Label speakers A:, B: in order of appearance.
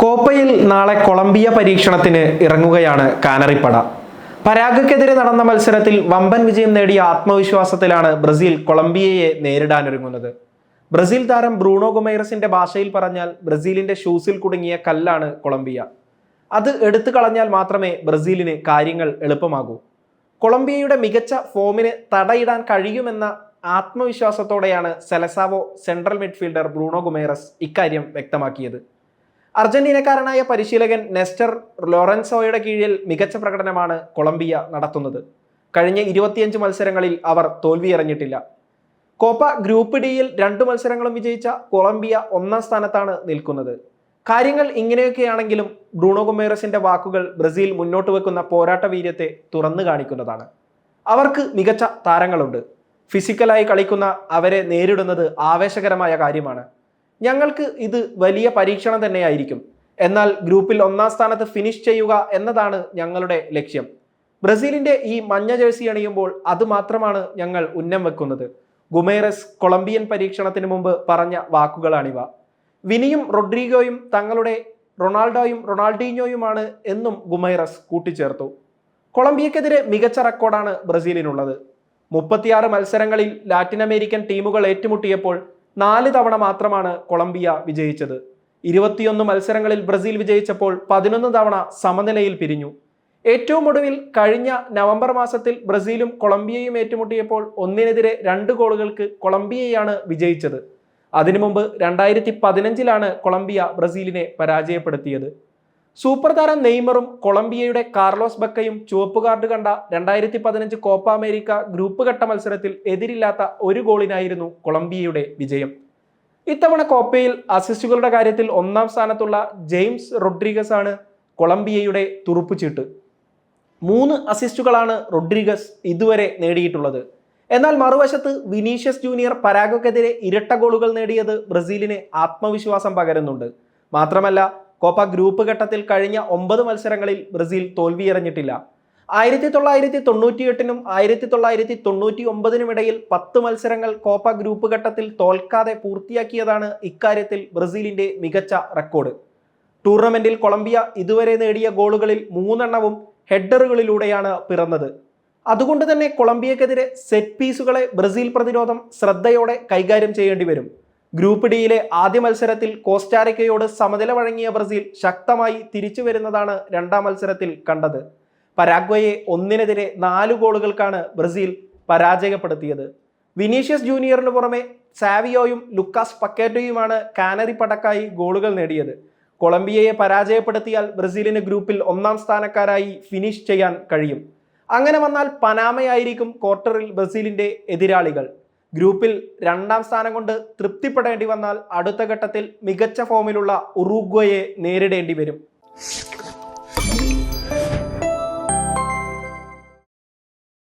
A: കോപ്പയിൽ നാളെ കൊളംബിയ പരീക്ഷണത്തിന് ഇറങ്ങുകയാണ് കാനറിപ്പട. പരാഗക്കെതിരെ നടന്ന മത്സരത്തിൽ വമ്പൻ വിജയം നേടിയ ആത്മവിശ്വാസത്തിലാണ് ബ്രസീൽ കൊളംബിയയെ നേരിടാനൊരുങ്ങുന്നത്. ബ്രസീൽ താരം ബ്രൂണോ ഗുമൈറസിന്റെ ഭാഷയിൽ പറഞ്ഞാൽ ബ്രസീലിന്റെ ഷൂസിൽ കുടുങ്ങിയ കല്ലാണ് കൊളംബിയ. അത് എടുത്തു കളഞ്ഞാൽ മാത്രമേ ബ്രസീലിന് കാര്യങ്ങൾ എളുപ്പമാകൂ. കൊളംബിയയുടെ മികച്ച ഫോമിന് തടയിടാൻ കഴിയുമെന്ന ആത്മവിശ്വാസത്തോടെയാണ് Selecao central midfielder Bruno Guimaraes ഇക്കാര്യം വ്യക്തമാക്കിയത്. അർജന്റീനക്കാരനായ പരിശീലകൻ നെസ്റ്റർ ലോറൻസോയുടെ കീഴിൽ മികച്ച പ്രകടനമാണ് കൊളംബിയ നടത്തുന്നത്. കഴിഞ്ഞ ഇരുപത്തിയഞ്ച് മത്സരങ്ങളിൽ അവർ തോൽവിയറിഞ്ഞിട്ടില്ല. കോപ്പ ഗ്രൂപ്പ് ഡിയിൽ രണ്ടു മത്സരങ്ങളും വിജയിച്ച കൊളംബിയ ഒന്നാം സ്ഥാനത്താണ് നിൽക്കുന്നത്. കാര്യങ്ങൾ ഇങ്ങനെയൊക്കെയാണെങ്കിലും ബ്രൂണോ ഗൊമേറസിന്റെ വാക്കുകൾ ബ്രസീൽ മുന്നോട്ട് വെക്കുന്ന പോരാട്ട വീര്യത്തെ തുറന്നു കാണിക്കുന്നതാണ്. അവർക്ക് മികച്ച താരങ്ങളുണ്ട്. ഫിസിക്കലായി കളിക്കുന്ന അവരെ നേരിടുന്നത് ആവേശകരമായ കാര്യമാണ്. ഞങ്ങൾക്ക് ഇത് വലിയ പരീക്ഷണം തന്നെയായിരിക്കും. എന്നാൽ ഗ്രൂപ്പിൽ ഒന്നാം സ്ഥാനത്ത് ഫിനിഷ് ചെയ്യുക എന്നതാണ് ഞങ്ങളുടെ ലക്ഷ്യം. ബ്രസീലിന്റെ ഈ മഞ്ഞ ജേഴ്സി അണിയുമ്പോൾ അത് മാത്രമാണ് ഞങ്ങൾ ഉന്നം വെക്കുന്നത്. ഗുമേറസ് കൊളംബിയൻ പരീക്ഷണത്തിന് മുമ്പ് പറഞ്ഞ വാക്കുകളാണിവ. വിനിയും റൊഡ്രിഗോയും തങ്ങളുടെ റൊണാൾഡോയും റൊണാൾഡീഞ്ഞോയുമാണ് എന്നും ഗുമൈറസ് കൂട്ടിച്ചേർത്തു. കൊളംബിയക്കെതിരെ മികച്ച റെക്കോർഡാണ് ബ്രസീലിനുള്ളത്. മുപ്പത്തിയാറ് മത്സരങ്ങളിൽ ലാറ്റിൻ അമേരിക്കൻ ടീമുകൾ ഏറ്റുമുട്ടിയപ്പോൾ നാല് തവണ മാത്രമാണ് കൊളംബിയ വിജയിച്ചത്. ഇരുപത്തിയൊന്ന് മത്സരങ്ങളിൽ ബ്രസീൽ വിജയിച്ചപ്പോൾ പതിനൊന്ന് തവണ സമനിലയിൽ പിരിഞ്ഞു. ഏറ്റവും ഒടുവിൽ കഴിഞ്ഞ നവംബർ മാസത്തിൽ ബ്രസീലും കൊളംബിയയും ഏറ്റുമുട്ടിയപ്പോൾ ഒന്നിനെതിരെ രണ്ട് ഗോളുകൾക്ക് കൊളംബിയയാണ് വിജയിച്ചത്. അതിനു മുമ്പ് രണ്ടായിരത്തി പതിനഞ്ചിലാണ് കൊളംബിയ ബ്രസീലിനെ പരാജയപ്പെടുത്തിയത്. സൂപ്പർ താരം നെയ്മറും കൊളംബിയയുടെ കാർലോസ് ബക്കയും ചുവപ്പ് കാർഡ് കണ്ട രണ്ടായിരത്തി പതിനഞ്ച് കോപ്പ അമേരിക്ക ഗ്രൂപ്പ് ഘട്ട മത്സരത്തിൽ എതിരില്ലാത്ത ഒരു ഗോളിനായിരുന്നു കൊളംബിയയുടെ വിജയം. ഇത്തവണ കോപ്പയിൽ അസിസ്റ്റുകളുടെ കാര്യത്തിൽ ഒന്നാം സ്ഥാനത്തുള്ള ജെയിംസ് റൊഡ്രിഗസ് ആണ് കൊളംബിയയുടെ തുറുപ്പുചീട്ട്. മൂന്ന് അസിസ്റ്റുകളാണ് റൊഡ്രിഗസ് ഇതുവരെ നേടിയിട്ടുള്ളത്. എന്നാൽ മറുവശത്ത് വിനീഷ്യസ് ജൂനിയർ പരാഗോക്കെതിരെ ഇരട്ട ഗോളുകൾ നേടിയത് ബ്രസീലിന് ആത്മവിശ്വാസം പകരുന്നുണ്ട്. മാത്രമല്ല കോപ്പ ഗ്രൂപ്പ് ഘട്ടത്തിൽ കഴിഞ്ഞ ഒമ്പത് മത്സരങ്ങളിൽ ബ്രസീൽ തോൽവിയറിഞ്ഞിട്ടില്ല. ആയിരത്തി തൊള്ളായിരത്തി തൊണ്ണൂറ്റി എട്ടിനും ആയിരത്തി തൊള്ളായിരത്തി തൊണ്ണൂറ്റി ഒമ്പതിനും ഇടയിൽ പത്ത് മത്സരങ്ങൾ കോപ്പ ഗ്രൂപ്പ് ഘട്ടത്തിൽ തോൽക്കാതെ പൂർത്തിയാക്കിയതാണ് ഇക്കാര്യത്തിൽ ബ്രസീലിന്റെ മികച്ച റെക്കോർഡ്. ടൂർണമെന്റിൽ കൊളംബിയ ഇതുവരെ നേടിയ ഗോളുകളിൽ മൂന്നെണ്ണവും ഹെഡറുകളിലൂടെയാണ് പിറന്നത്. അതുകൊണ്ട് തന്നെ കൊളംബിയക്കെതിരെ സെറ്റ് പീസുകളെ ബ്രസീൽ പ്രതിരോധം ശ്രദ്ധയോടെ കൈകാര്യം ചെയ്യേണ്ടി വരും. ഗ്രൂപ്പ് ഡിയിലെ ആദ്യ മത്സരത്തിൽ കോസ്റ്റാറിക്കയോട് സമനില വഴങ്ങിയ ബ്രസീൽ ശക്തമായി തിരിച്ചു വരുന്നതാണ് രണ്ടാം മത്സരത്തിൽ കണ്ടത്. പരാഗ്വയെ ഒന്നിനെതിരെ നാല് ഗോളുകൾക്കാണ് ബ്രസീൽ പരാജയപ്പെടുത്തിയത്. വിനീഷ്യസ് ജൂനിയറിന് പുറമെ സാവിയോയും ലുക്കാസ് പക്കേറ്റോയുമാണ് കാനറി പടക്കായി ഗോളുകൾ നേടിയത്. കൊളംബിയയെ പരാജയപ്പെടുത്തിയാൽ ബ്രസീലിന് ഗ്രൂപ്പിൽ ഒന്നാം സ്ഥാനക്കാരായി ഫിനിഷ് ചെയ്യാൻ കഴിയും. അങ്ങനെ വന്നാൽ പനാമയായിരിക്കും ക്വാർട്ടറിൽ ബ്രസീലിന്റെ എതിരാളികൾ. ഗ്രൂപ്പിൽ രണ്ടാം സ്ഥാനം കൊണ്ട് തൃപ്തിപ്പെടേണ്ടി വന്നാൽ അടുത്ത ഘട്ടത്തിൽ മികച്ച ഫോമിലുള്ള ഉറുഗ്വയെ നേരിടേണ്ടി വരും.